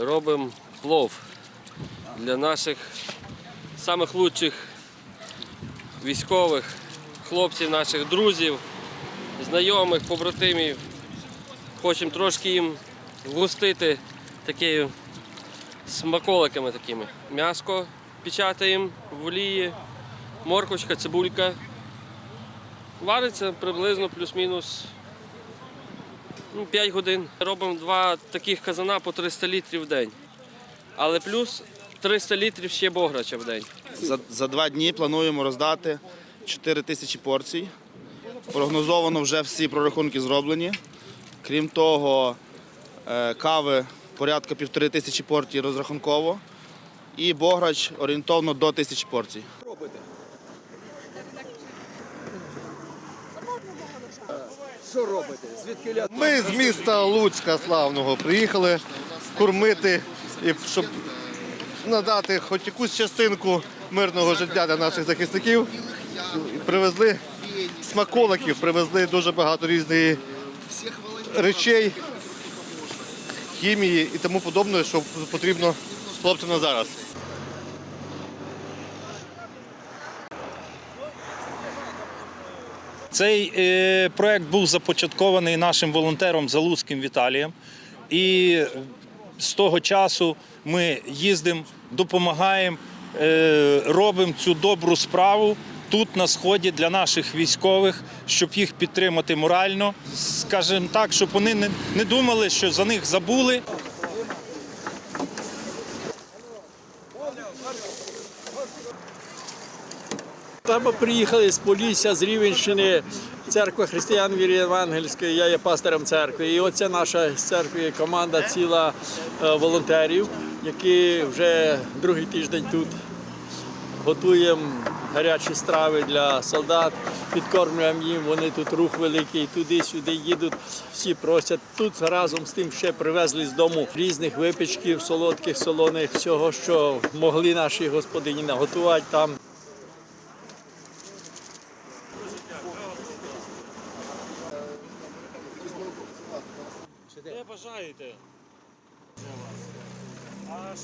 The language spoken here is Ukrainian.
робимо плов для наших самих лучших військових, хлопців, наших друзів, знайомих, побратимів. Хочемо трошки їм вгустити такими смаколиками такими. М'яско печатаємо в олії, морквочка, цибулька. Вариться приблизно плюс-мінус ну, 5 годин. Робимо два таких казана по 300 літрів в день. Але плюс 300 літрів ще бограча в день. За, за два дні плануємо роздати 4 тисячі порцій. Прогнозовано вже всі прорахунки зроблені. Крім того, е, кави порядка півтори тисячі порцій розрахунково. І бограч орієнтовно до тисячі порцій. Що робите? Звідки? Ми з міста Луцька славного приїхали кормити, і щоб надати хоч якусь частинку мирного життя для наших захисників. Привезли смаколиків, привезли дуже багато різних речей, хімії і тому подобне, що потрібно хлопцям на зараз. Цей е, проект був започаткований нашим волонтером Залуцьким Віталієм. І з того часу ми їздимо, допомагаємо, е, робимо цю добру справу тут на сході для наших військових, щоб їх підтримати морально. Скажімо так, щоб вони не, не думали, що за них забули. Там приїхали з Полісся, з Рівенщини, церква християн віри Євангельської, я є пастором церкви. І оце наша з церкви команда ціла е, волонтерів, які вже другий тиждень тут готуємо гарячі страви для солдат, підкормлюємо їм. Вони тут рух великий, туди-сюди їдуть, всі просять. Тут разом з тим ще привезли з дому різних випічків, солодких, солоних, всього, що могли наші господині наготувати там. Де бажаєте? А